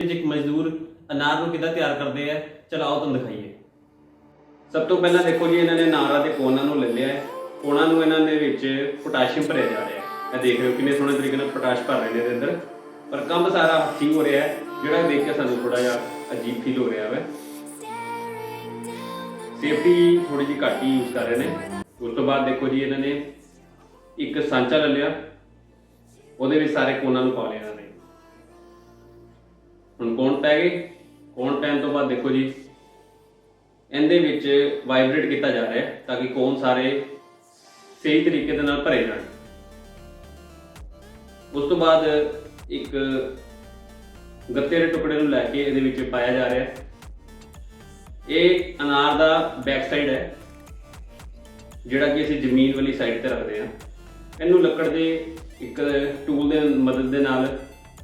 ਵਿੱਚ ਇੱਕ ਮਜ਼ਦੂਰ ਅਨਾਰ ਨੂੰ ਕਿੱਦਾਂ ਤਿਆਰ ਕਰਦੇ ਆ? ਚਲਾਓ ਤੁਹਾਨੂੰ ਦਿਖਾਈਏ। ਸਭ ਤੋਂ ਪਹਿਲਾਂ ਦੇਖੋ ਜੀ, ਇਹਨਾਂ ਨੇ ਅਨਾਰਾਂ ਦੇ ਕੋਨਾਂ ਨੂੰ ਲੈ ਲਿਆ ਹੈ। ਕੋਨਾਂ ਨੂੰ ਇਹਨਾਂ ਦੇ ਵਿੱਚ ਪੋਟਾਸ਼ੀਅਮ ਭਰਿਆ ਜਾ ਰਿਹਾ ਹੈ। ਇਹ ਦੇਖ ਰਹੇ ਹੋ ਕਿੰਨੇ ਸੋਹਣੇ ਤਰੀਕੇ ਨਾਲ ਪੋਟਾਸ਼ ਭਰ ਰਹੇ ਨੇ ਇਹਦੇ ਅੰਦਰ। ਪਰ ਕੰਮ ਸਾਰਾ ਠੀਕ ਹੋ ਰਿਹਾ ਹੈ। ਜਿਹੜਾ ਦੇਖ ਕੇ ਸਾਨੂੰ ਥੋੜਾ ਜਿਹਾ ਅਜੀਬ ਫੀਲ ਹੋ ਰਿਹਾ ਹੈ ਸੇਫਟੀ ਥੋੜੀ ਜਿਹੀ ਘੱਟ ਹੀ ਯੂਜ਼ ਕਰ ਰਹੇ ਨੇ। ਉਸ ਤੋਂ ਬਾਅਦ ਦੇਖੋ ਜੀ, ਇਹਨਾਂ ਨੇ ਇੱਕ ਸਾਂਚਾ ਲੈ ਲਿਆ। ਉਹਦੇ ਵਿੱਚ ਸਾਰੇ ਕੋਨਾਂ ਨੂੰ ਪਾ ਲਿਆ। ਹੁਣ ਕੌਣ ਪੈ ਗਏ? ਕੌਣ ਪੈਣ ਤੋਂ ਬਾਅਦ ਦੇਖੋ ਜੀ। ਇਹਦੇ ਵਿੱਚ ਵਾਈਬ੍ਰੇਟ ਕੀਤਾ ਜਾ ਰਿਹਾ ਹੈ ਤਾਂ ਕਿ ਕੋਨ ਸਾਰੇ ਸਹੀ ਤਰੀਕੇ ਦੇ ਨਾਲ ਭਰੇ ਜਾਣ। ਉਸ ਤੋਂ ਬਾਅਦ ਇੱਕ ਗੱਤੇ ਦੇ ਟੁਕੜੇ ਨੂੰ ਲੈ ਕੇ ਇਹਦੇ ਵਿੱਚ ਪਾਇਆ ਜਾ ਰਿਹਾ ਹੈ। ਇਹ ਅਨਾਰ ਦਾ ਬੈਕ ਸਾਈਡ ਹੈ, ਜਿਹੜਾ ਕਿ ਅਸੀਂ ਜ਼ਮੀਨ ਵਾਲੀ ਸਾਈਡ ਤੇ ਰੱਖਦੇ ਹਾਂ। ਇਹਨੂੰ ਲੱਕੜ ਦੇ ਇੱਕ ਟੂਲ ਦੇ ਮਦਦ ਦੇ ਨਾਲ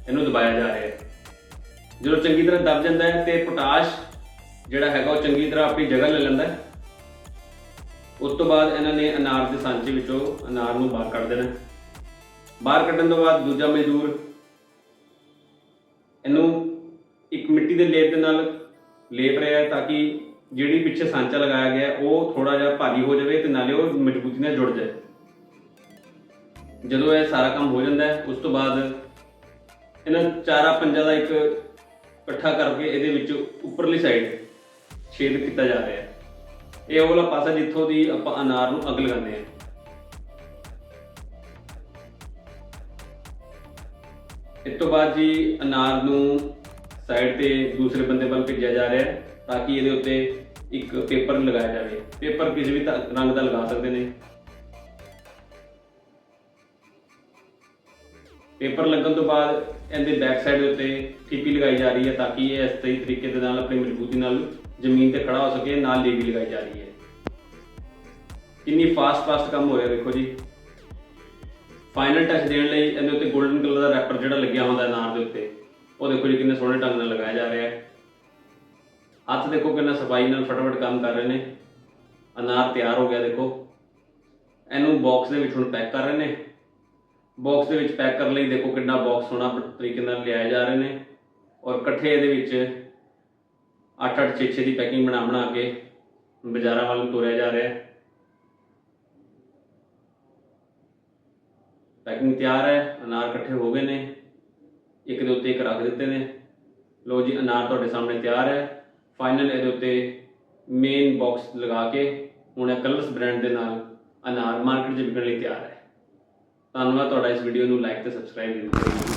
ਇਹਨੂੰ ਦਬਾਇਆ ਜਾ ਰਿਹਾ ਹੈ। ਜਦੋਂ ਚੰਗੀ ਤਰ੍ਹਾਂ ਦਬ ਜਾਂਦਾ ਹੈ ਤੇ ਪੋਟਾਸ਼ ਜਿਹੜਾ ਹੈਗਾ ਉਹ ਚੰਗੀ ਤਰ੍ਹਾਂ ਆਪਣੀ ਜਗ੍ਹਾ ਲੈ ਲੈਂਦਾ ਹੈ। ਉਸ ਤੋਂ ਬਾਅਦ ਇਹਨਾਂ ਨੇ ਅਨਾਰ ਦੇ ਸਾਂਚੇ ਵਿੱਚੋਂ ਅਨਾਰ ਨੂੰ ਬਾਹਰ ਕੱਢ ਦੇਣਾ ਬਾਹਰ ਕੱਢਣ ਤੋਂ ਬਾਅਦ ਦੂਜਾ ਮਜ਼ਦੂਰ ਇਹਨੂੰ ਇੱਕ ਮਿੱਟੀ ਦੇ ਲੇਪ ਦੇ ਨਾਲ ਲੇਪ ਰਿਹਾ ਹੈ ਤਾਂ ਕਿ ਜਿਹੜੀ ਪਿੱਛੇ ਸਾਂਚਾ ਲਗਾਇਆ ਗਿਆ ਉਹ ਥੋੜਾ ਜਿਹਾ ਭਾਰੀ ਹੋ ਜਾਵੇ ਤੇ ਨਾਲੇ ਉਹ ਮਜ਼ਬੂਤੀ ਨਾਲ ਜੁੜ ਜਾਏ। ਜਦੋਂ ਇਹ ਸਾਰਾ ਕੰਮ ਹੋ ਜਾਂਦਾ ਹੈ, ਉਸ ਤੋਂ ਬਾਅਦ ਇਹਨਾਂ ਚਾਰਾ ਪੰਜਾਂ ਦਾ ਇੱਕ ਇਕੱਠਾ ਕਰਕੇ ਇਹਦੇ ਵਿੱਚ ਉੱਪਰਲੀ ਸਾਈਡ ਛੇਦ ਕੀਤਾ ਜਾ ਰਿਹਾ ਹੈ। ਇਹ ਉਹ ਵਾਲਾ ਪਾਸਾ ਜਿੱਥੋਂ ਦੀ ਆਪਾਂ ਅਨਾਰ ਨੂੰ ਅੱਗ ਲਗਾਉਂਦੇ ਹਾਂ। ਇਸ ਤੋਂ ਬਾਅਦ ਜੀ ਅਨਾਰ ਨੂੰ ਸਾਈਡ ਤੇ ਦੂਸਰੇ ਬੰਦੇ ਵੱਲ ਭੇਜਿਆ ਜਾ ਰਿਹਾ ਹੈ ਤਾਂ ਕਿ ਇਹਦੇ ਉੱਤੇ ਇੱਕ ਪੇਪਰ ਲਗਾਇਆ ਜਾਵੇ। ਪੇਪਰ ਕਿਸੇ ਵੀ ਰੰਗ ਦਾ ਲਗਾ ਸਕਦੇ ਨੇ। ਪੇਪਰ ਲੱਗਣ ਤੋਂ ਬਾਅਦ ਇਹਦੇ ਬੈਕ ਸਾਈਡ ਦੇ ਉੱਤੇ ਠੀਪੀ ਲਗਾਈ ਜਾ ਰਹੀ ਹੈ ਤਾਂ ਕਿ ਇਹ ਇਸ ਸਹੀ ਤਰੀਕੇ ਦੇ ਨਾਲ ਆਪਣੀ ਮਜ਼ਬੂਤੀ ਨਾਲ ਜ਼ਮੀਨ ਤੇ ਖੜਾ ਹੋ ਸਕੇ, ਨਾਲ ਲੇਬੀ ਲਗਾਈ ਜਾ ਰਹੀ ਹੈ। ਕਿੰਨੀ ਫਾਸਟ ਫਾਸਟ ਕੰਮ ਹੋ ਰਿਹਾ ਦੇਖੋ ਜੀ। ਫਾਈਨਲ ਟੱਚ ਦੇਣ ਲਈ ਇਹਦੇ ਉੱਤੇ 골ਡਨ ਕਲਰ ਦਾ ਰੈਪਰ ਜਿਹੜਾ ਲੱਗਿਆ ਹੁੰਦਾ ਹੈ ਅਨਾਰ ਦੇ ਉੱਤੇ, ਉਹ ਦੇਖੋ ਜੀ ਕਿੰਨੇ ਸੋਹਣੇ ਢੰਗ ਨਾਲ ਲਗਾਇਆ ਜਾ ਰਿਹਾ ਹੈ। ਹੱਥ ਦੇਖੋ ਕਿੰਨਾ ਸਫ਼ਾਈ ਨਾਲ ਫਟਾਫਟ ਕੰਮ ਕਰ ਰਹੇ ਨੇ। ਅਨਾਰ ਤਿਆਰ ਹੋ ਗਿਆ ਦੇਖੋ। ਇਹਨੂੰ ਬਾਕਸ ਦੇ ਵਿੱਚ ਹੁਣ ਪੈਕ ਕਰ ਰਹੇ ਨੇ। ਬਾਕਸ ਦੇ ਵਿੱਚ ਪੈਕ ਕਰਨ ਲਈ ਦੇਖੋ ਕਿੰਨਾ ਬਾਕਸ ਸੋਹਣਾ ਤਰੀਕੇ ਨਾਲ ਲਿਆਏ ਜਾ ਰਹੇ ਨੇ। ਔਰ ਇਕੱਠੇ ਇਹਦੇ ਵਿੱਚ 8-8 6-6 ਦੀ ਪੈਕਿੰਗ ਬਣਾ ਬਣਾ ਕੇ ਬਾਜ਼ਾਰਾਂ ਵੱਲ ਨੂੰ ਤੋਰਿਆ ਜਾ ਰਿਹਾ। ਹੈ ਪੈਕਿੰਗ ਤਿਆਰ ਹੈ, ਅਨਾਰ ਇਕੱਠੇ ਹੋ ਗਏ ਨੇ। ਇੱਕ ਦੇ ਉੱਤੇ ਇੱਕ ਰੱਖ ਦਿੱਤੇ ਨੇ। ਲੋ ਜੀ, ਅਨਾਰ ਤੁਹਾਡੇ ਸਾਹਮਣੇ ਤਿਆਰ ਹੈ। ਫਾਈਨਲ ਇਹਦੇ ਉੱਤੇ ਮੇਨ ਬਾਕਸ ਲਗਾ ਕੇ ਹੁਣ ਇਹ ਕਲਰਸ ਬ੍ਰਾਂਡ ਦੇ ਨਾਲ ਅਨਾਰ ਮਾਰਕੀਟ 'ਚ ਵਿਕਣ ਲਈ ਤਿਆਰ ਹੈ। ਧੰਨਵਾਦ ਤੁਹਾਡਾ ਇਸ ਵੀਡੀਓ ਨੂੰ ਲਾਈਕ ਤੇ ਸਬਸਕ੍ਰਾਈਬ ਜ਼ਰੂਰ ਕਰੋ